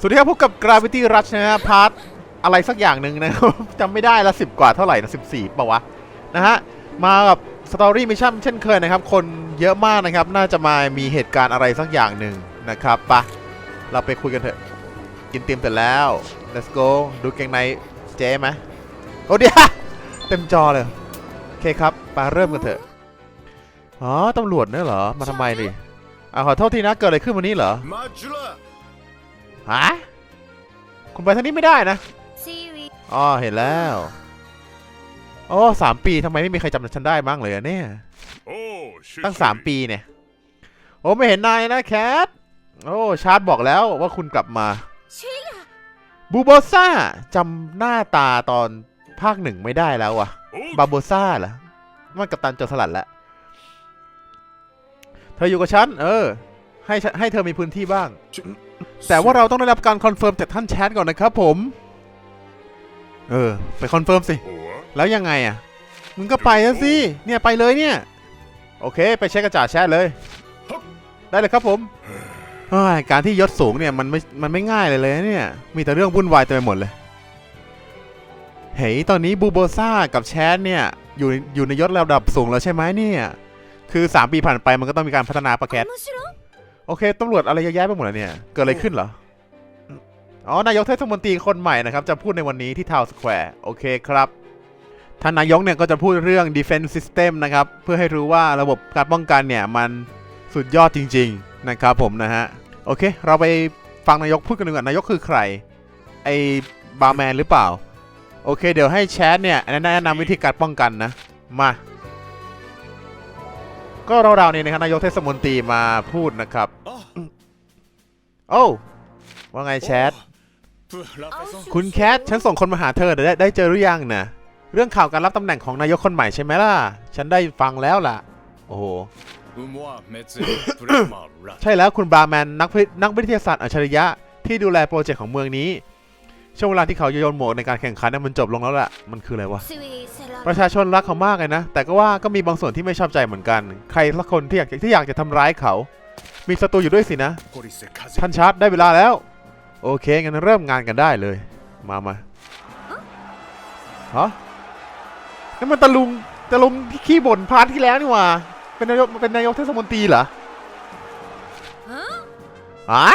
สวัสดีครับพบกับ Gravity Rush นะฮะพาร์ทอะไรสักอย่างหนึ่งนะครับจำไม่ได้ละสิบกว่าเท่าไหร่นะสิบสี่ป่าวะ นะฮะ มากับสตอรี่มิชชั่นเช่นเคยนะครับ คนเยอะมากนะครับ น่าจะมามีเหตุการณ์อะไรสักอย่างหนึ่งนะครับปะเราไปคุยกันเถอะ กินเต็มเสร็จแล้ว let's go ดูเกงในเจ๊ไหมโอ้เดียวเต็มจอเลย โอเคครับมาเริ่มกันเถอะ อ๋อตำรวจเนี่ยเหรอ มาทำไมดิอ่าขอโทษทีนะเกิดอะไรขึ้นวันนี้เหรอ ฮะคุณไปทางนี้ไม่ได้นะ seaweed อ๋อเห็นแล้วโอ้สามปีทำไมไม่มีใครจำฉันได้มั้งเลยอะเนี่ยおおตั้งสามปีเนี่ย โอ้ไม่เห็นนายนะแคทโอ้ชาร์ตบอกแล้วว่าคุณกลับมาชิลบูโบซ่าจำหน้าตาตอนภาคหนึ่งไม่ได้แล้ววะบาโบซ่าเหรอมันกับตันโจรสลัดแล้วเธออยู่กับฉัน เออ ให้ฉันให้เธอมีพื้นที่บ้าง แต่ว่าเราต้องได้รับการคอนเฟิร์มจากท่านแชทก่อนนะครับผม เออ ไปคอนเฟิร์มสิ แล้วยังไงอะ มึงก็ไปแล้วสิ เนี่ยไปเลยเนี่ย โอเค ไปเช็คกระจาดแชทเลย ได้เลยครับผม การที่ยศสูงเนี่ยมันไม่ มันไม่ง่ายเลยเลยเนี่ย มีแต่เรื่องวุ่นวายเต็มไปหมดเลย เฮ้ย ตอนนี้บูโบซ่ากับแชทเนี่ยอยู่อยู่ในยศระดับสูงแล้วใช่ไหมเนี่ย คือ 3 ปีผ่านไปมันก็ต้องมีการพัฒนาปะแคท โอเคตำรวจอะไรเยอะแยะไปหมดเลยเนี่ย เกิดอะไรขึ้นเหรอ อ๋อ นายกเทศมนตรีคนใหม่นะครับ จะพูดในวันนี้ที่ทาวน์สแควร์โอเคครับท่านนายกเนี่ยก็จะพูดเรื่อง defense system นะครับ เพื่อให้รู้ว่าระบบการป้องกันเนี่ย มันสุดยอดจริง ๆ นะครับผมนะฮะ โอเค เราไปฟังนายกพูดกันดีกว่านายกคือใคร ไอ้บาร์แมนหรือเปล่า โอเค เดี๋ยวให้แชทเนี่ยแนะนำวิธีการป้องกันนะ มาก็เราๆเนี่ยนะครับนายกเทศมนตรีมาพูดนะครับ โอ้ว่าไงแชท คุณแคท ฉันส่งคนมาหาเธอได้ได้เจอหรือยังนะเรื่องข่าวการรับตำแหน่งของนายกคนใหม่ใช่ไหมล่ะ ฉันได้ฟังแล้วล่ะ โอ้โห ใช่แล้วคุณบาแมนนักนักวิทยาศาสตร์อัจฉริยะ ที่ดูแลโปรเจกต์ของเมืองนี้ ช่วงเวลาที่เขาโยนหมวกในการแข่งขันนั้นมันจบลงแล้วล่ะ มันคืออะไรวะ ประชาชนรักเขามากเลยนะ แต่ก็ว่าก็มีบางส่วนที่ไม่ชอบใจเหมือนกัน ใครสักคนที่อยากที่อยากจะทำร้ายเขา มีศัตรูอยู่ด้วยสินะ ท่านชาร์จได้เวลาแล้ว โอเค งั้นเริ่มงานกันได้เลย มามาฮะนั่นมันตะลุงตะลุงที่ขี้บ่นพาร์ทที่แล้วนี่หว่า เป็นนายกเป็นนายกเทศมนตรีเหรออะ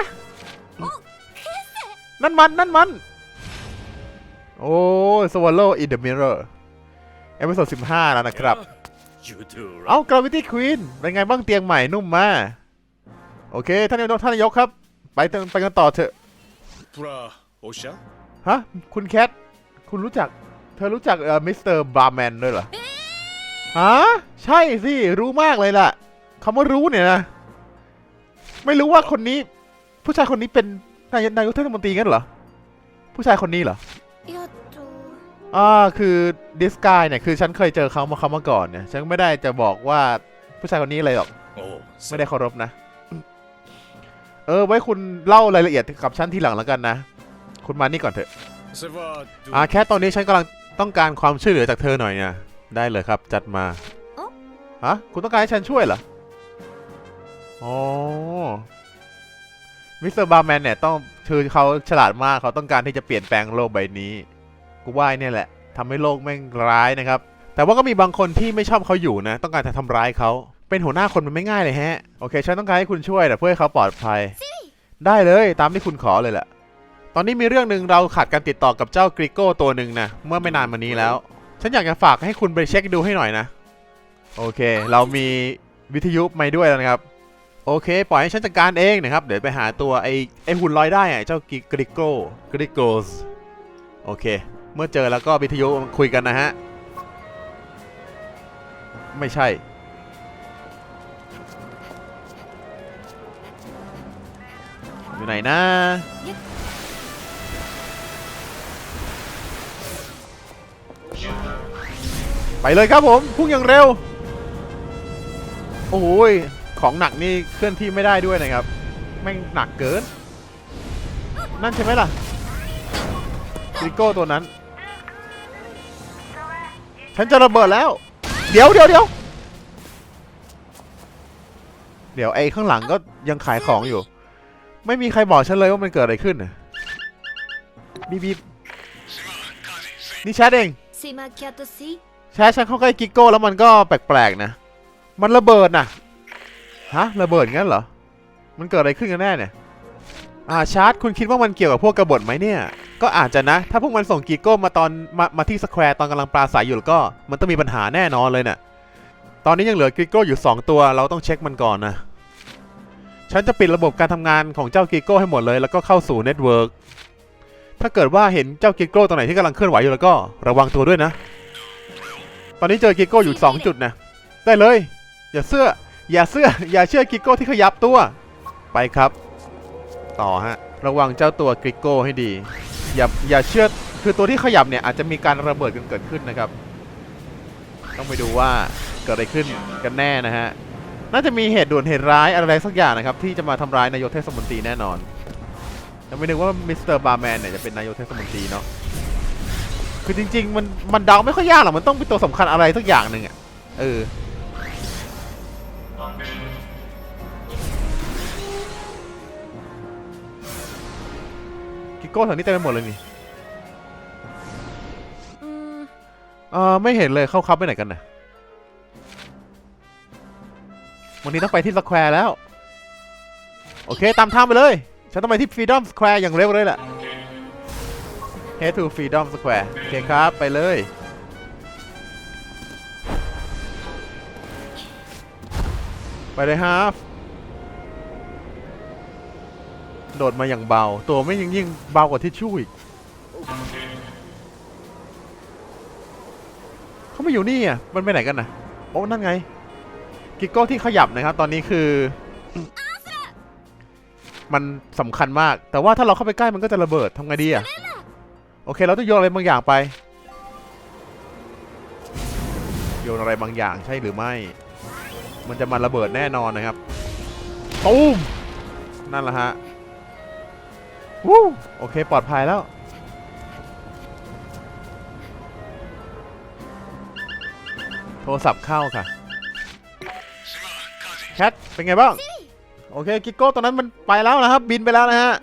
นั่นมัน นั่นมัน โอ้สวอลโลอินเดอะมิเรอร์เอพิโซดสิบห้าแล้วนะครับ เอากราวิตี้ควีนเป็นไงบ้างเตียงใหม่นุ่มมาก โอเคท่านนายกท่านนายกครับ ไปไปกันต่อเถอะฮะคุณแคทคุณรู้จัก เธอรู้จักเอ่อมิสเตอร์บาร์แมนด้วยเหรอฮะใช่สิรู้มากเลยล่ะคำว่ารู้เนี่ยนะไม่รู้ว่าคนนี้ ผู้ชายคนนี้เป็นนายนายกเทศมนตรีกันเหรอผู้ชายคนนี้เหรออ่าคือดิสกายเนี่ยคือฉันเคยเจอเขามาเขามาก่อนเนี่ยฉันไม่ได้จะบอกว่าผู้ชายคนนี้อะไรหรอกไม่ได้เคารพนะ เออ ไว้คุณเล่ารายละเอียดกับฉันทีหลังแล้วกันนะ คุณมานี่ก่อนเถอะセバอ่าแค่ตอนนี้ฉันกำลังต้องการความช่วยเหลือจากเธอหน่อยเนี่ยได้เลยครับ จัดมาเอ้าฮะคุณต้องการให้ฉันช่วยเหรออ๋อมิสเตอร์บาร์แมนเนี่ยต้องคือเขาฉลาดมากเขาต้องการที่จะเปลี่ยนแปลงโลกใบนี้ กูว่าไอ้เนี่ยแหละทำให้โลกแม่งร้ายนะครับ แต่ว่าก็มีบางคนที่ไม่ชอบเขาอยู่นะ ต้องการจะทำร้ายเขา เป็นหัวหน้าคนมันไม่ง่ายเลยฮะ โอเคฉันต้องการให้คุณช่วยแต่เพื่อให้เขาปลอดภัย ได้เลยตามที่คุณขอเลยแหละ ตอนนี้มีเรื่องหนึ่งเราขาดการติดต่อกับเจ้ากริโก้ตัวหนึ่งนะ เมื่อไม่นานมานี้แล้ว ฉันอยากจะฝากให้คุณไปเช็คดูให้หน่อยนะ โอเค เรามีวิทยุมาด้วยแล้วนะครับ โอเค ปล่อยให้ฉันจัดการเองนะครับ เดี๋ยวไปหาตัวไอ้ไอ้หุ่นลอยได้อะเจ้ากริโก้กริโกสโอเค เมื่อเจอแล้วก็วิทยุคุยกันนะฮะ ไม่ใช่ อยู่ไหนนะไปเลยครับผมพุ่งอย่างเร็ว โอ้ยของหนักนี่เคลื่อนที่ไม่ได้ด้วยนะครับแม่งหนักเกิน นั่นใช่ไหมล่ะซิโก้ตัวนั้น ฉันจะระเบิดแล้ว เดี๋ยวเดี๋ยวเดี๋ยวเดี๋ยวไอ้ข้างหลังก็ยังขายของอยู่ ไม่มีใครบอกฉันเลยว่ามันเกิดอะไรขึ้นน่ะ บีบบีบนี่แชทเอง シマキャットシ แชทฉันเข้าใกล้กิกโก้แล้วมันก็แปลกๆนะ มันระเบิดนะฮะ ระเบิดงั้นเหรอ มันเกิดอะไรขึ้นกันแน่เนี่ย อ่าชาร์ตคุณคิดว่ามันเกี่ยวกับพวกกบฏไหมเนี่ย ก็อาจจะนะ ถ้าพวกมันส่งกิกโก้มาตอนมามาที่สแควร์ตอนกำลังปราศัยอยู่แล้วก็ มันต้องมีปัญหาแน่นอนเลยเนี่ย ตอนนี้ยังเหลือกิกโก้อยู่ 2 ตัว เราต้องเช็คมันก่อนนะ ฉันจะปิดระบบการทำงานของเจ้ากิโก้ให้หมดเลย แล้วก็เข้าสู่เน็ตเวิร์กถ้าเกิดว่าเห็นเจ้ากิโก้ตัวไหนที่กำลังเคลื่อนไหวอยู่แล้วก็ระวังตัวด้วยนะ ตอนนี้เจอกิโก้อยู่ 2 จุดนะ ได้เลย อย่าเสื้อ อย่าเสื้อ อย่าเชื่อกิโก้ที่ขยับตัว ไปครับ ต่อฮะ ระวังเจ้าตัวกิโก้ให้ดี อย่า อย่าเชื่อ คือตัวที่ขยับเนี่ยอาจจะมีการระเบิดกันเกิดขึ้นนะครับ ต้องไปดูว่าเกิดอะไรขึ้นกันแน่นะฮะ น่าจะมีเหตุด่วนเหตุร้ายอะไรสักอย่างนะครับ ที่จะมาทำร้ายนายกเทศมนตรีแน่นอนแต่ไม่นึกว่ามิสเตอร์บาร์แมนเนี่ยจะเป็นนายกเทศมนตรีเนาะคือจริง ๆ มันมันเดาไม่ค่อยยากหรอกมันต้องเป็นตัวสำคัญอะไรสักอย่างหนึ่งอะเออกิโก้แถวนี้เต็มไปหมดเลยนี่うーんเออไม่เห็นเลยเข้าคับไปไหนกันนะ วันนี้ต้องไปที่สแควร์แล้ว โอเค ตามทางไปเลย ฉันต้องไปที่ Freedom Square อย่างเร็วเลยแหละ Head to Freedom Square โอเคครับ ไปเลย ไปเลยฮะโดดมาอย่างเบา ตัวไม่ยังยิ่งเบากว่าทิชชู่อีกเขาไม่อยู่นี่อะ มันไปไหนกันนะโอ้ นั่นไง กิกโก้ที่ขยับนะครับ ตอนนี้คือ มันสำคัญมาก แต่ว่าถ้าเราเข้าไปใกล้มันก็จะระเบิดทำไงดีอะ โอเค เราต้องโยนอะไรบางอย่างไปโยนอะไรบางอย่างใช่หรือไม่ มันจะมาระเบิดแน่นอนนะครับตูมนั่นแหละฮะวู้โอเค ปลอดภัยแล้ว โทรศัพท์เข้าค่ะ แคทเป็นไงบ้าง โอเคกิโก้ตัวนั้นมันไปแล้วนะครับ บินไปแล้วนะฮะ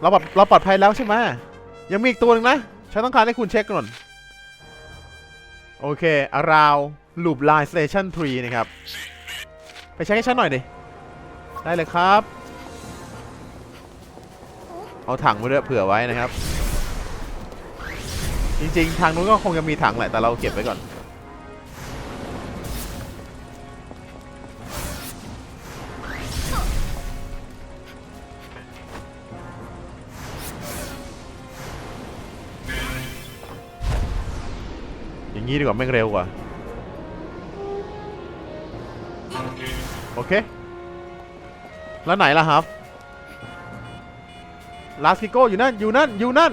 เราปลอดเราปลอดภัยแล้วใช่ไหมยังมีอีกตัวหนึงนะฉันต้องการให้คุณเช็คก่อน โอเค around loop line station 3นะครับ ไปเช็คให้ฉันหน่อยดิ ได้เลยครับ เอาถังมาด้วยเผื่อไว้นะครับ จริงๆ ทางนู้นก็คงจะมีถังแหละ แต่เราเก็บไว้ก่อน งี้ดีกว่าไม่งเร็วกว่า โอเค แล้วไหนล่ะครับลาสกิโกอยู่นั่น อยู่นั่น อยู่นั่น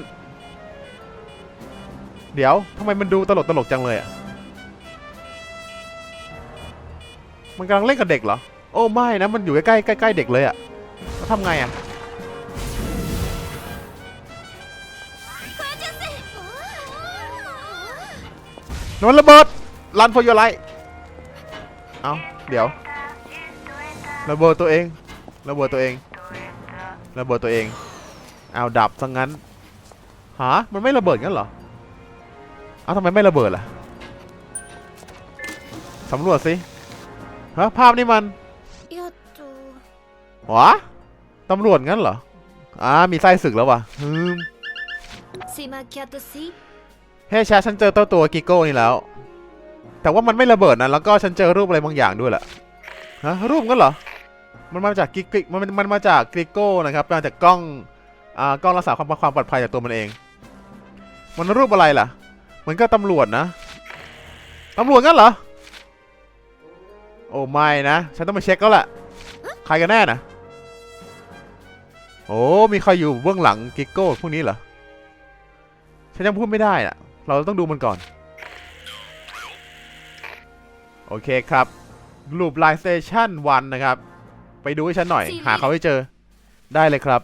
เดี๋ยวทำไมมันดูตลกตลกจังเลยอะ มันกำลังเล่นกับเด็กเหรอ โอ้ไม่นะ มันอยู่ใกล้ใกล้ใกล้เด็กเลยอะทำไงอะ นวลระเบิดรันโฟยไลเอาเดี๋ยว ระเบิดตัวเอง ระเบิดตัวเอง ระเบิดตัวเอง เอาดับซะงั้นฮะมันไม่ระเบิดงั้นเหรอ เอาทำไมไม่ระเบิดล่ะสำรวจสิฮะภาพนี่มันหวะตำรวจงั้นเหรออ่ามีไส้ศึกแล้ววะฮึม เฮ้ยแชทฉันเจอตัวตัวกิโก้นี่แล้ว แต่ว่ามันไม่ระเบิดนะ แล้วก็ฉันเจอรูปอะไรบางอย่างด้วยแหละฮะรูปงั้นเหรอ มันมาจากกิกมันมันมันมาจากกิโก้นะครับมาจากกล้องอ่ากล้องรักษาความความปลอดภัยจากตัวมันเอง มันรูปอะไรล่ะ มันก็ตำรวจนะตำรวจงั้นเหรอ โอ้ไม่นะ ฉันต้องไปเช็คแล้วแหละใครกันแน่นะโอ้มีใครอยู่เบื้องหลังกิโก้พวกนี้เหรอ ฉันยังพูดไม่ได้อะ เราต้องดูมันก่อน โอเคครับ Loop Line Station 1นะครับ ไปดูให้ฉันหน่อย หาเขาให้เจอ ได้เลยครับ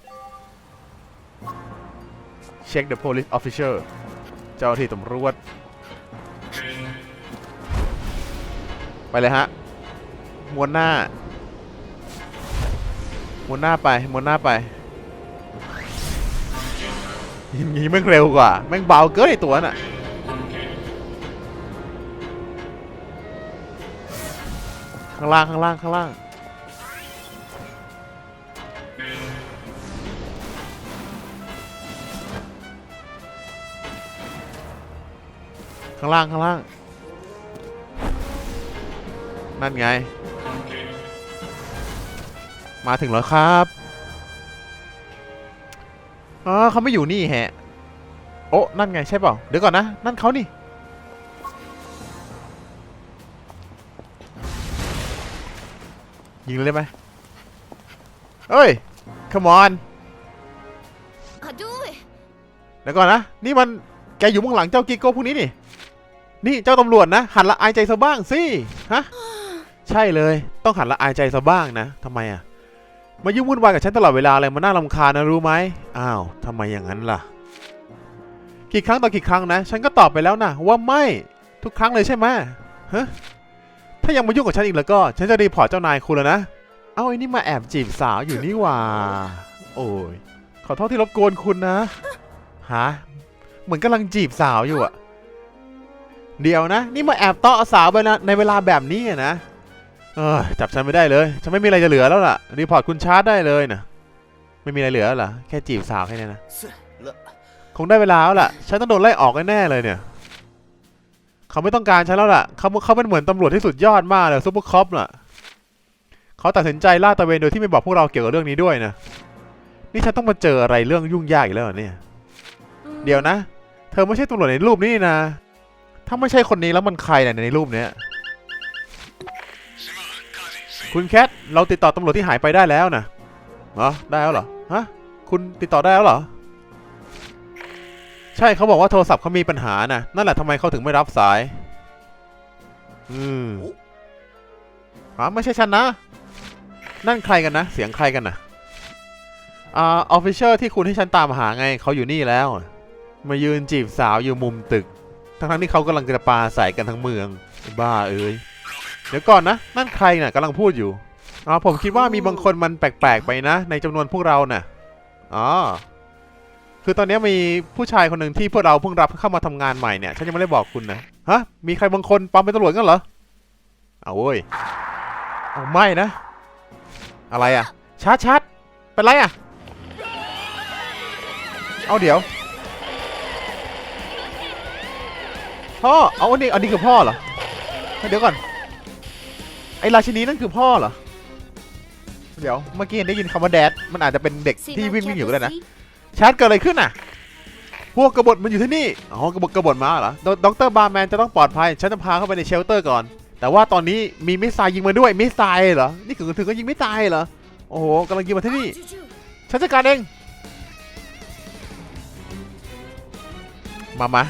Check the police officer เจ้าหน้าที่ตำรวจ ไปเลยฮะม้วนหน้าม้วนหน้าไปม้วนหน้าไปอย่างงี้แม่งเร็วกว่า แม่งเบาเกินไอตัวน่ะ ข้างล่าง ข้างล่าง ข้างล่าง ข้างล่าง ข้างล่าง นั่นไง มาถึงแล้วครับอ๋อเขาไม่อยู่นี่แฮะ โอ้นั่นไงใช่เปล่า เดี๋ยวก่อนนะ นั่นเขานี่ ยิงเลยไหมเฮ้ย come on เดี๋ยวก่อนนะ นี่มันแกอยู่มึงหลังเจ้ากิโก้พวกนี้นี่ นี่เจ้าตำรวจนะ หันละอายใจซะบ้างสิ ฮะ ใช่เลย ต้องหันละอายใจซะบ้างนะทำไมอะมายุ่งวุ่นวายกับฉันตลอดเวลาเลยมันน่าลำคาญนะรู้ไหมอ้าวทำไมอย่างนั้นล่ะ กี่ครั้งต่อกี่ครั้งนะ ฉันก็ตอบไปแล้วนะว่าไม่ ทุกครั้งเลยใช่ไหมฮะ ถ้ายังมายุ่งกับฉันอีกแล้วก็ฉันจะรีพอร์ตเจ้านายคุณแล้วนะ เอ้าไอ้นี่มาแอบจีบสาวอยู่นี่หว่า โอ้ย ขอโทษที่รบกวนคุณนะ ฮะ เหมือนกำลังจีบสาวอยู่อะเดี๋ยวนะ นี่มาแอบเตาะสาวไปนะในเวลาแบบนี้อะนะ เออจับฉันไม่ได้เลย ฉันไม่มีอะไรจะเหลือแล้วล่ะ รีพอร์ตคุณชาร์จได้เลยนะไม่มีอะไรเหลือแล้วเหรอแค่จีบสาวแค่นี้นะ คงได้เวลาแล้วล่ะ ฉันต้องโดนไล่ออกแน่ๆเลยเนี่ย เขาไม่ต้องการฉันแล้วล่ะเขาเขาเป็นเหมือนตำรวจที่สุดยอดมากเลยซุปเปอร์คอปน่ะเขาตัดสินใจล่าตะเวนโดยที่ไม่บอกพวกเราเกี่ยวกับเรื่องนี้ด้วยนะ นี่ฉันต้องมาเจออะไรเรื่องยุ่งยากอีกแล้วเนี่ย เดี๋ยวนะ เธอไม่ใช่ตำรวจในรูปนี้นี่นะ ถ้าไม่ใช่คนนี้แล้วมันใครเนี่ยในรูปเนี้ย คุณแคท เราติดต่อตำรวจที่หายไปได้แล้วนะเหรอ ได้แล้วเหรอ ฮะ คุณติดต่อได้แล้วเหรอ ใช่เขาบอกว่าโทรศัพท์เขามีปัญหานะนั่นแหละทำไมเขาถึงไม่รับสาย อืมอ๋อไม่ใช่ฉันนะ นั่นใครกันนะ เสียงใครกันนะอ่าออฟฟิเชียลที่คุณให้ฉันตามหาไงเขาอยู่นี่แล้ว มายืนจีบสาวอยู่มุมตึก ทั้งๆที่เขากำลังจะปาใส่กันทั้งเมือง บ้าเอ้ย เดี๋ยวก่อนนะ นั่นใครน่ะกำลังพูดอยู่อ๋อผมคิดว่ามีบางคนมันแปลกๆไปนะ ในจำนวนพวกเราน่ะอ๋อ คือตอนนี้มีผู้ชายคนหนึ่งที่พวกเราเพิ่งรับเข้ามาทำงานใหม่เนี่ย ฉันยังไม่ได้บอกคุณนะฮะมีใครบางคนปลอมเป็นตำรวจกันเหรอเอาเว้ยเอาไม่นะ อะไรอะชัดชัดเป็นไรอะเอาเดี๋ยวพ่อเอาอันนี้อันนี้คือพ่อเหรอเดี๋ยวก่อนไอราชินีนั่นคือพ่อเหรอเดี๋ยวเมื่อกี้ได้ยินคำว่าแดดมันอาจจะเป็นเด็กที่วิ่งวิ่งอยู่ก็ได้นะ แชทเกิดอะไรขึ้นอะ พวกกบฏมันอยู่ที่นี่ อ๋อกบฏกบฏมาเหรอด็อกเตอร์บาร์แมนจะต้องปลอดภัย ฉันจะพาเข้าไปในเชลเตอร์ก่อน แต่ว่าตอนนี้มีมิสไซยิงมาด้วย มิสไซล์เหรอ นี่ถึงถึงก็ยิงไม่ตายเหรอ โอ้โหกำลังยิงมาที่นี่ ฉันจะการเอง มามา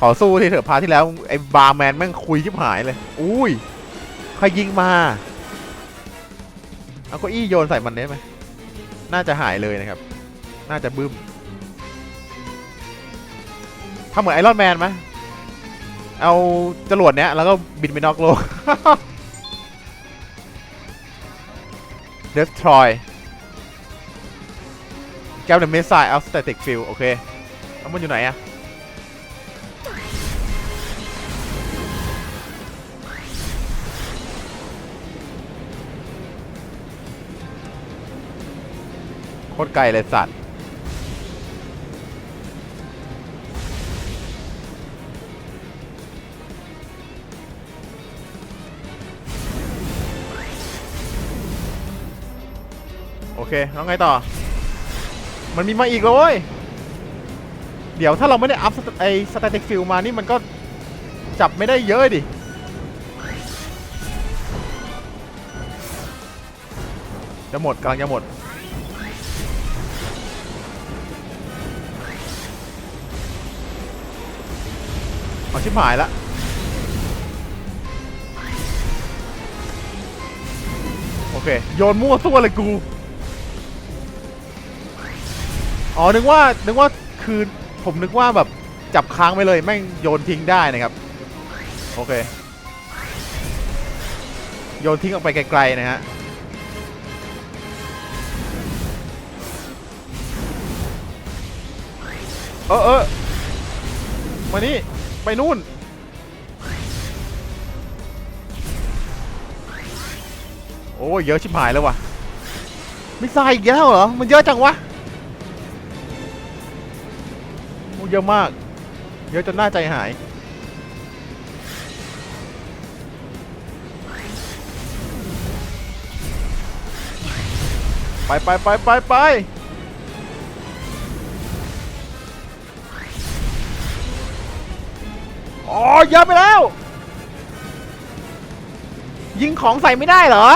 ขอสู้ที่เถอะพาที่แล้วไอ้บาร์แมนแม่งคุยยิบหายเลย อุ้ย ใครยิงมา เอาก็อี้โยนใส่มันได้ไหม น่าจะหายเลยนะครับ น่าจะบึ้มทำเหมือนไอรอนแมนไหมเอาจรวดเนี้ยแล้วก็บินไปนอกโลก Destroy แกมเดอะเมสไซล์เอาสเตติกฟิลโอเคแล้วมันอยู่ไหนอะโคตรไกลเลยสัตว์ เคแล้วไงต่อ มันมีมาอีกแล้วเว้ย เดี๋ยวถ้าเราไม่ได้อัพไอสแตติกฟิลมานี่มันก็จับไม่ได้เยอะดิ จะหมดกำลังจะหมด เอาชิบหายละโอเค โยนมั่วซั่วเลยกู อ๋อ นึกว่า นึกว่า คือ ผมนึกว่าแบบจับค้างไปเลย แม่งโยนทิ้งได้นะครับ โอเค โยนทิ้งออกไปไกลๆนะฮะ เออเออมานี่ ไปนู่น โอ้เยอะชิบหายแล้ววะไมิสไซล์อีกแล้วเหรอ มันเยอะจังวะ เยอะมาก เยอะจนหน้าใจหาย ไปไปไปไปไปอ๋อเยอะไปแล้ว ยิงของใส่ไม่ได้เหรอ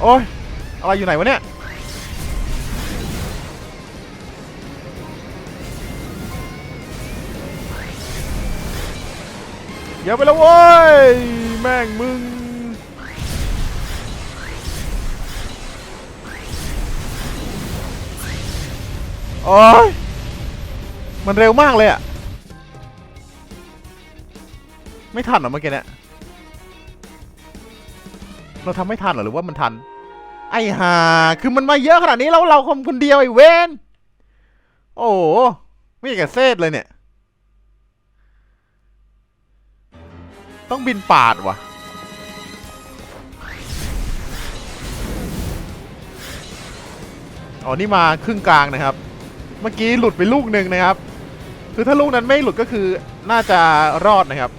โอ้ยอะไรอยู่ไหนวะเนี่ยอย่าไปแล้วเว้ยแม่งมึงโอ้ยมันเร็วมากเลยอะไม่ทันหรอเมื่อกี้เนี่ย เราทำไม่ทันหรอหรือว่ามันทัน ไอ้ห่าคือมันมาเยอะขนาดนี้แล้วเราคนคนเดียวไอ้เวนโอ้ไม่กจะเซตเลยเนี่ย ต้องบินปาดวะอ๋อนี่มาครึ่งกลางนะครับ เมื่อกี้หลุดไปลูกหนึ่งนะครับ คือถ้าลูกนั้นไม่หลุดก็คือน่าจะรอดนะครับ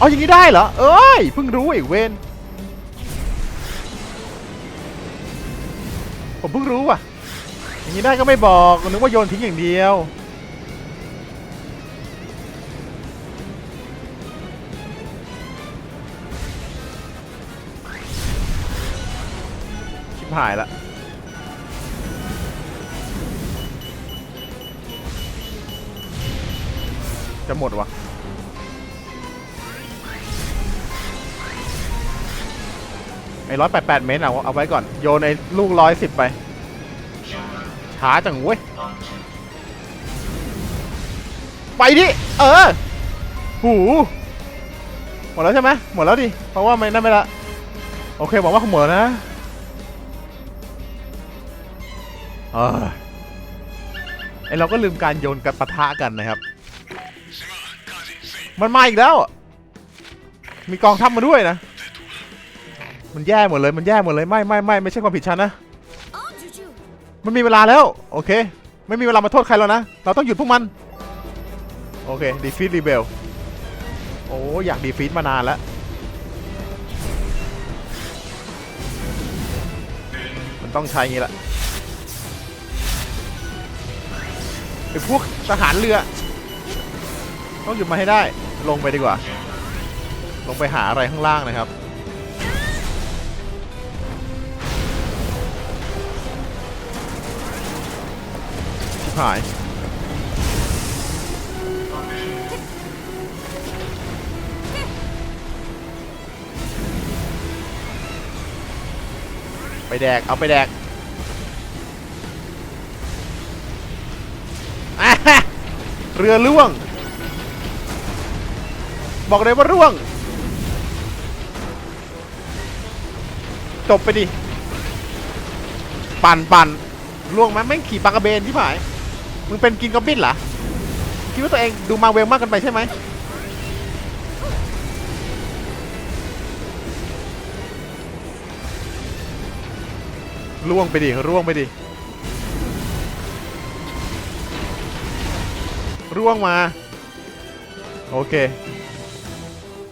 เอาอย่างนี้ได้เหรอ เอ้ย เพิ่งรู้อีกเวนผมเพิ่งรู้ว่ะ อย่างนี้ได้ก็ไม่บอกนึกว่าโยนทิ้งอย่างเดียว ชิบหายละจะหมดวะ ไอ้ร้อยแปดแปดเมตรเอาเอาไว้ก่อน โยนไอ้ลูกร้อยสิบไป ช้าจังเว้ย ไปดิ เออ หู หมดแล้วใช่ไหมหมดแล้วดิ เพราะว่าไม่นั่นไม่ละ โอเคบอกว่าหมดนะ เออไอเราก็ลืมการโยนกันปะทะกันนะครับ มันมาอีกแล้ว มีกองทัพมาด้วยนะ มันแย่หมดเลยมันแย่หมดเลยไม่ไม่ไม่ไม่ใช่ความผิดฉันนะมันมีเวลาแล้วโอเค ไม่มีเวลามาโทษใครแล้วนะเราต้องหยุดพวกมันโอเคดีฟีดรีเบลโอ้อยากดีฟีดมานานแล้วมันต้องใช้งี้แหละไอพวกทหารเรือ ต้องหยุดมาให้ได้ลงไปดีกว่า ลงไปหาอะไรข้างล่างนะครับ หาย ไปแดก เอาไปแดกอะฮะเรือล่วง บอกเลยว่าร่วง จบไปดิ ปั่นปั่นล่วงไหมแม่งขี่ปลากระเบนที่ผาย มึงเป็นกินกอบบินเหรอคิดว่าตัวเองดูมาเวลมากเกันไปใช่ไหมร่วงไปดิร่วงไปดิร่วงมา โอเค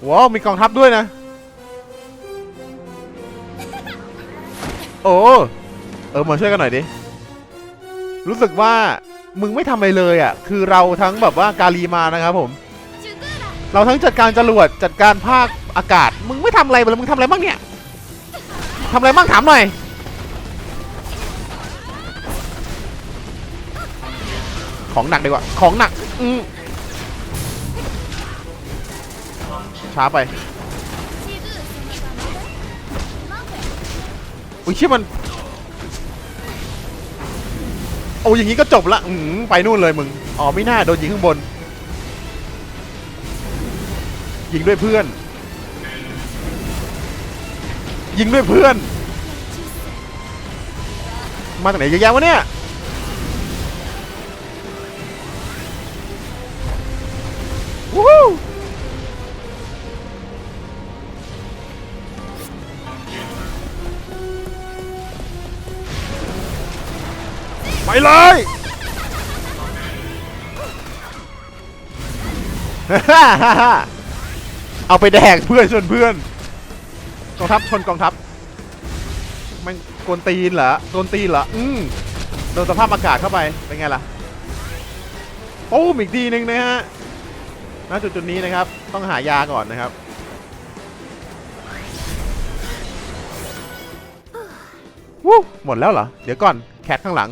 ว้าวมีกองทัพด้วยนะ โอ้เออมาช่วยกันหน่อยดิ รู้สึกว่า มึงไม่ทำอะไรเลยอะ คือเราทั้งแบบว่าการีมานะครับผม เราทั้งจัดการจรวดจัดการภาคอากาศ มึงไม่ทำอะไรเลยมึงทำอะไรบ้างเนี่ยทำอะไรบ้างถามหน่อย ของหนักดีกว่า ของหนัก อืมช้าไป อุ้ยเชี่อมัน โอ้อย่างนี้ก็จบละอืมไปนู่นเลยมึง อ๋อไม่น่าโดนยิงข้างบน ยิงด้วยเพื่อน ยิงด้วยเพื่อน มาจากไหนเยอะแยะวะเนี่ย ไปเลยเอาไปแดกเพื่อนชนเพื่อนกองทัพชนกองทัพมันกวนตีนเหรอโดนตีนเหรออืมโดนสภาพอากาศเข้าไปเป็นไงล่ะโอ้มอีกทีหนึ่งนะฮะณจุดจุดนี้นะครับ ต้องหายาก่อนนะครับ วู้หมดแล้วเหรอ เดี๋ยวก่อนแคทข้างหลัง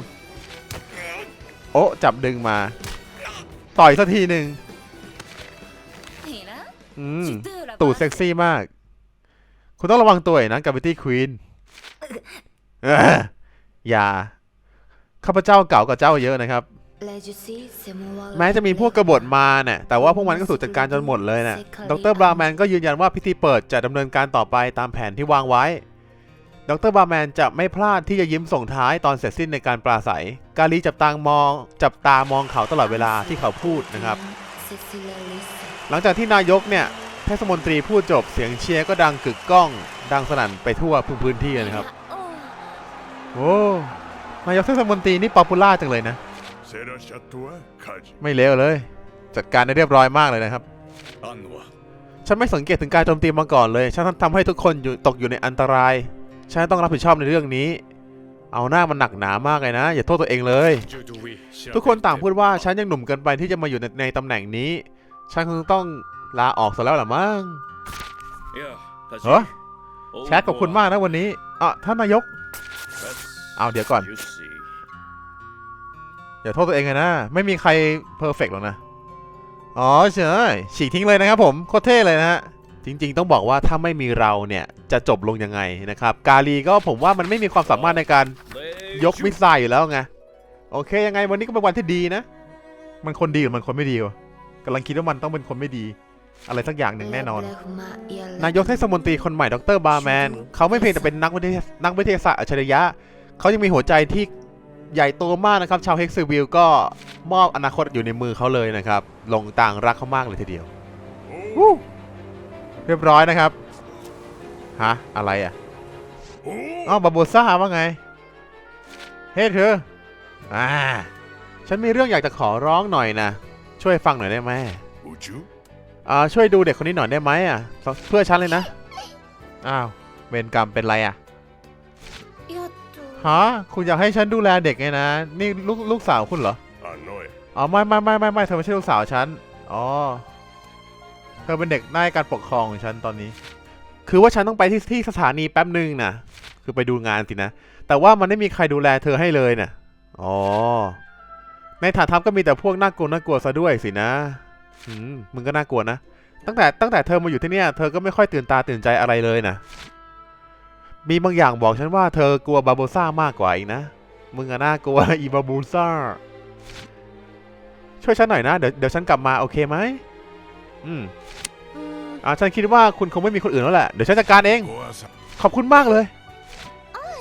โอ้จับดึงมา ต่อยสักทีหนึ่งอืมตูดเซ็กซี่มาก คุณต้องระวังตัวนะกับบิตี้ควีนอย่า ข้าพเจ้าเก่ากับเจ้าเยอะนะครับ แม้จะมีพวกกบฏมาเนี่ยแต่ว่าพวกมันก็ถูกจัดการจนหมดเลยนะ่ะดรบราแมนก็ยืนยันว่าพิธีเปิดจะดำเนินการต่อไปตามแผนที่วางไว้ ดรบาร์แมนจะไม่พลาดที่จะยิ้มส่งท้ายตอนเสร็จสิ้นในการปราศัย กาลีจับตามอง จับตามองเขาตลอดเวลาที่เขาพูดนะครับ หลังจากที่นายกเนี่ยเทศมนตรีพูดจบเสียงเชียร์ก็ดังกึกก้อง ดังสนั่นไปทั่วพื้นที่เลยครับโอ้นายกเทศมนตรีนี่ป๊อปปูล่าจังเลยนะ ไม่เลวเลย จัดการได้เรียบร้อยมากเลยนะครับฉันไม่สังเกตถึงการโจมตีมาก่อนเลย ฉันทำให้ทุกคนตกอยู่ในอันตราย ฉันต้องรับผิดชอบในเรื่องนี้ เอาหน้ามันหนักหนามากเลยนะ อย่าโทษตัวเองเลย ทุกคนต่างพูดว่าฉันยังหนุ่มเกินไปที่จะมาอยู่ในในตำแหน่งนี้ ฉันคงต้องลาออกซะแล้วหรือมั้งเฮ้อแชทขอบคุณมากนะวันนี้อะท่านนายก เอาเดี๋ยวก่อน อย่าโทษตัวเองเลยนะ ไม่มีใครเพอร์เฟกต์หรอกนะ อ๋อเฉยฉีกทิ้งเลยนะครับผม โคตรเท่เลยนะฮะ จริงๆ ต้องบอกว่าถ้าไม่มีเราเนี่ยจะจบลงยังไงนะครับ กาลีก็ผมว่ามันไม่มีความสามารถในการยกมิสไซล์อยู่แล้วไงโอเคยังไงวันนี้ก็เป็นวันที่ดีนะ มันคนดีหรือมันคนไม่ดีวะกำลังคิดว่ามันต้องเป็นคนไม่ดี อะไรสักอย่างหนึ่งแน่นอน นายกเทศมนตรีคนใหม่ดรบาร์แมนเขาไม่เพียงแต่เป็นนักวิทยานักวิทยาศาสตร์อัจฉริยะ เขายังมีหัวใจที่ใหญ่โตมากนะครับ ชาวเฮกซ์วิลก็มอบอนาคตอยู่ในมือเขาเลยนะครับ ลงต่างรักเขามากเลยทีเดียววู้ เรียบร้อยนะครับ ฮะ อะไรอะอ๋อบาโบซ่าว่าไง เฮ้เธอ อ่า ฉันมีเรื่องอยากจะขอร้องหน่อยนะ ช่วยฟังหน่อยได้ไหมอ่า ช่วยดูเด็กคนนี้หน่อยได้ไหมอะ เพื่อฉันเลยนะ อ้าว เวรกรรมเป็นไรอะฮะ คุณอยากให้ฉันดูแลเด็กไงนะ นี่ลูกลูกสาวคุณเหรออ๋อไม่ไม่ไม่ไม่ไม่เธอไม่ใช่ลูกสาวฉัน อ๋อ เธอเป็นเด็กหน้การปกครองของฉันตอนนี้ คือว่าฉันต้องไปที่ที่สถานีแป๊บหนึ่งนะคือไปดูงานสินะ แต่ว่ามันไม่มีใครดูแลเธอให้เลยน่ะอ๋อ ในฐานทัพก็มีแต่พวกน่ากลัวน่ากลัวซะด้วยสินะอืมมึงก็น่ากลัวนะ ตั้งแต่ตั้งแต่เธอมาอยู่ที่เนี่ยเธอก็ไม่ค่อยตื่นตาตื่นใจอะไรเลยนะมีบางอย่างบอกฉันว่าเธอกลัวบาโบซ่ามากกว่าอีกนะ มึงอะน่ากลัวอีบาบูซ่า ช่วยฉันหน่อยนะ เดี๋ยวเดี๋ยวฉันกลับมาโอเคไหม อืมอ่าฉันคิดว่าคุณคงไม่มีคนอื่นแล้วแหละ เดี๋ยวฉันจัดการเอง ขอบคุณมากเลย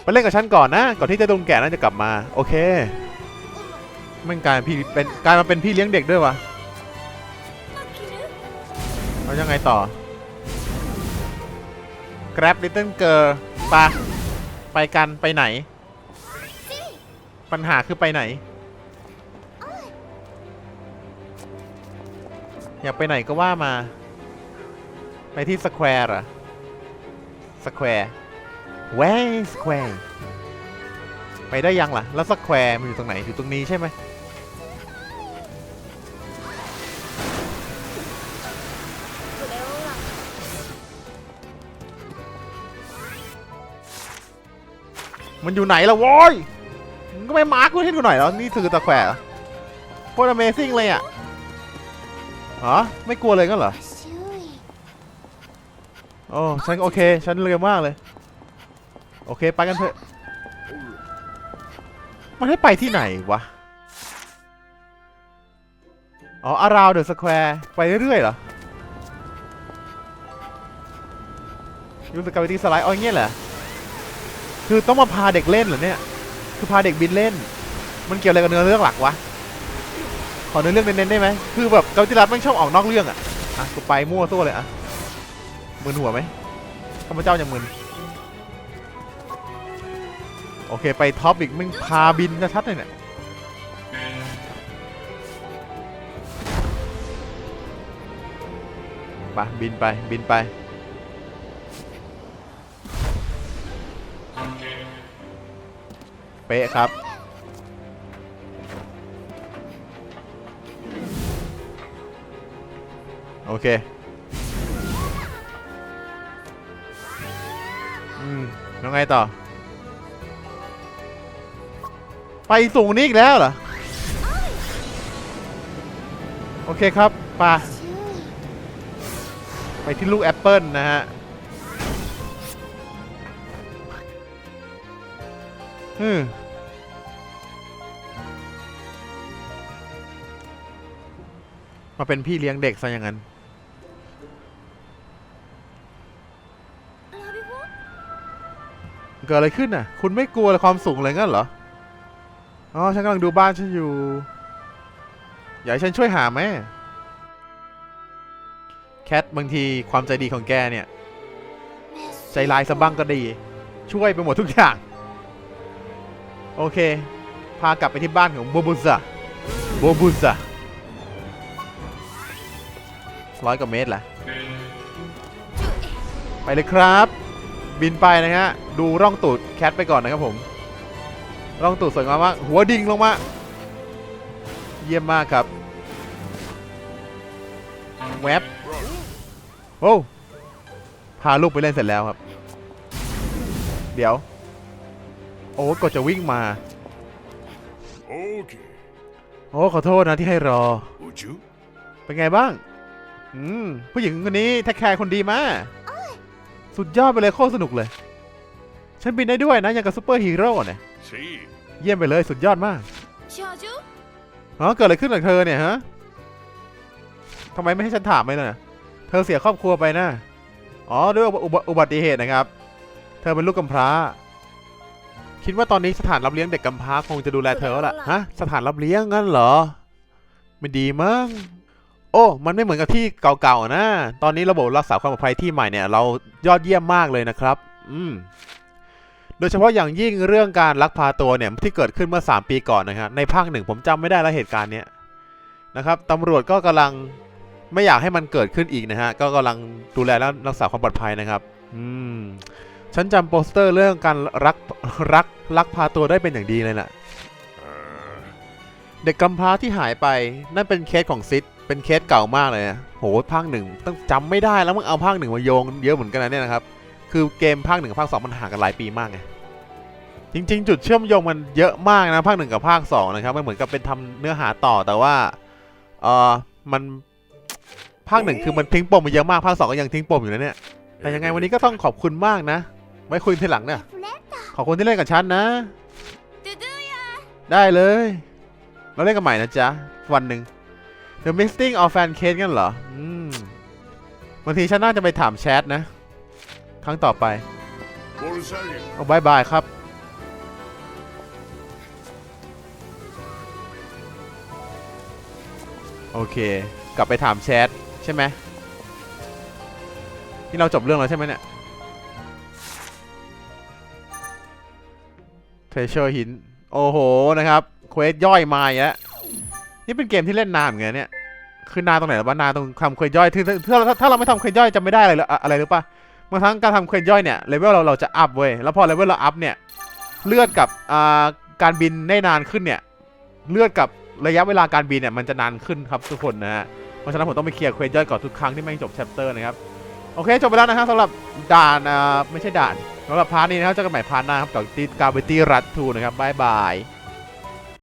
ไปเล่นกับฉันก่อนนะ ก่อนที่จะโดนแก่น่าจะกลับมา โอเคมันกลายพี่เป็นกลายมาเป็นพี่เลี้ยงเด็กด้วยวะเรายังไงต่อ Grab Little Girl ปะไปกันไปไหน ปัญหาคือไปไหน อยากไปไหนก็ว่ามา ไปที่สแควร์อะสแควร์เว้ยสแควร์ไปได้ยังล่ะ แล้วสแควร์มันอยู่ตรงไหน อยู่ตรงนี้ใช่ไหมมันอยู่ไหนล่ะโว้ยก็ไม่มาร์กกูให้ดูหน่อยแล้ว นี่คือตะแควร์โคตรเมซิงเลยอะ ฮะไม่กลัวเลยก็เหรอโอ้ฉันโอเค ฉันเร็วมากเลย โอเค ไปกันเถอะ มันให้ไปที่ไหนวะ อ๋อ around the square ไปเรื่อยๆเหรอยูสกาวิตี้สไลด์อ๋ออย่างเงี้ยเหรอ คือต้องมาพาเด็กเล่นเหรอเนี่ย คือพาเด็กบินเล่น มันเกี่ยวอะไรกับเนื้อเรื่องหลักวะ อเนื้อเรื่องเน้นๆได้ไหมคือแบบกาวิตี้รัตไม่ชอบออกนอกเรื่องอะอะกูไปมั่วตัวเลยอะมึนหัวไหมข้าพเจ้ายังมึนโอเคไปท็อปอีกมึงพาบินชัดๆเลยเนี่ยไปบินไปบินไปเป๊ะครับ เคอืมแล้วไงต่อ ไปสูงนี้อีกแล้วเหรอ โอเคครับไปาไปที่ลูกแอปเปิลนะฮะอืมมาเป็นพี่เลี้ยงเด็กซะอย่างนั้น เกิดอะไรขึ้นน่ะ คุณไม่กลัวความสูงเลยงั้นเหรอ อ๋อ ฉันกำลังดูบ้านฉันอยู่ อยากให้ฉันช่วยหาไหมแคทบางทีความใจดีของแกเนี่ย ใจร้ายสะบ้างก็ดี ช่วยไปหมดทุกอย่าง โอเค พากลับไปที่บ้านของโบบุซะโบบุซะร้อยกว่าเมตรแหละไปเลยครับ บินไปนะฮะ ดูร่องตูดแคทไปก่อนนะครับผม ร่องตูดสวยงามมากหัวดิ่งลงมา เยี่ยมมากครับ แวบโอ้พาลูกไปเล่นเสร็จแล้วครับ เดี๋ยว โอ้ก็จะวิ่งมา โอ้ ขอโทษนะที่ให้รอ เป็นไงบ้างผู้หญิงคนนี้แท้แค่คนดีมาก สุดยอดไปเลยโคตรสนุกเลย ฉันบินได้ด้วยนะอย่างกับซูเปอร์ฮีโร่เนี่ย Sí, เยี่ยมไปเลยสุดยอดมาก Shoujo? ฮะเกิดอะไรขึ้นกับเธอเนี่ยฮะทำไมไม่ให้ฉันถามไปน่ยเธอเสียครอบครัวไปนะ อ๋อด้วยอุบอุบัติเหตุนะครับ เธอเป็นลูกกำพร้า คิดว่าตอนนี้สถานรับเลี้ยงเด็กกำพร้าคงจะดูแลเธอแล้วล่ะฮะ สถานรับเลี้ยงงั้นเหรอ ไม่ดีมั้ง โอ้ มันไม่เหมือนกับที่เก่าๆนะ ตอนนี้ระบบรักษาความปลอดภัยที่ใหม่เนี่ยเรายอดเยี่ยมมากเลยนะครับ อืม โดยเฉพาะอย่างยิ่งเรื่องการลักพาตัวเนี่ยที่เกิดขึ้นเมื่อ 3 ปีก่อนนะครับ ในภาคหนึ่งผมจำไม่ได้แล้วเหตุการณ์เนี้ยนะครับตำรวจก็กำลังไม่อยากให้มันเกิดขึ้นอีกนะฮะ ก็กำลังดูแลและรักษาความปลอดภัยนะครับ อืม ฉันจำโปสเตอร์เรื่องการรักรักลักพาตัวได้เป็นอย่างดีเลยน่ะ เด็กกำพร้าที่หายไปนั่นเป็นเคสของซิด เป็นเคสเก่ามากเลยนะโหภาคหนึ่งต้องจำไม่ได้แล้วมึงเอาภาคหนึ่งมาโยงเยอะเหมือนกันนะเนี่ยนะครับ คือเกมภาคหนึ่งภาคสองมันห่างกันหลายปีมากไง จริง ๆ จุดเชื่อมโยงมันเยอะมากนะภาคหนึ่งกับภาคสองนะครับ มันเหมือนกับเป็นทำเนื้อหาต่อแต่ว่า เออมันภาคหนึ่งคือมันทิ้งปมมาเยอะมากภาคสองก็ยังทิ้งปมอยู่นะเนี่ย แต่ยังไงวันนี้ก็ต้องขอบคุณมากนะ ไว้คุยทีหลังเนี่ยขอบคุณที่เล่นกับฉันนะ ได้เลย เราเล่นกันใหม่นะจ๊ะ วันหนึ่ง The Missing of Fan Case กันเหรอบางทีฉันน่าจะไปถามแชทนะ ครั้งต่อไป โอ้บายบายครับ โอเค กลับไปถามแชทใช่ไหมที่เราจบเรื่องแล้วใช่ไหมเนี่ย เทเชอร์หิน โอ้โหนะครับ เควสย่อยมาอีกแล้นี่เป็นเกมที่เล่นนานเหมือนกันเนี่ย คือนาตรงไหนหรอวะนาตรงทำเควสย่อยถ้าถ้าถ้าถ้าเราไม่ทำเควสย่อยจะไม่ได้อะไรเลยอะอะไรหรือปะบางครั้งการทำเควสย่อยเนี่ยเลเวลเราเราจะอัพเว้ย แล้วพอเลเวลเราอัพเนี่ย เลือดกับอ่าการบินได้นานขึ้นเนี่ย เลือดกับระยะเวลาการบินเนี่ยมันจะนานขึ้นครับทุกคนนะฮะ เพราะฉะนั้นผมต้องไปเคลียร์เควสย่อยก่อนทุกครั้งที่แม่จบแชปเตอร์นะครับ โอเคจบไปแล้วนะครับสำหรับด่านอ่าไม่ใช่ด่านสำหรับพาร์ทนี้นะครับเจอกันใหม่พาร์ทหน้าครับกับตีกาเบตี้รัตทูนะครับบายบาย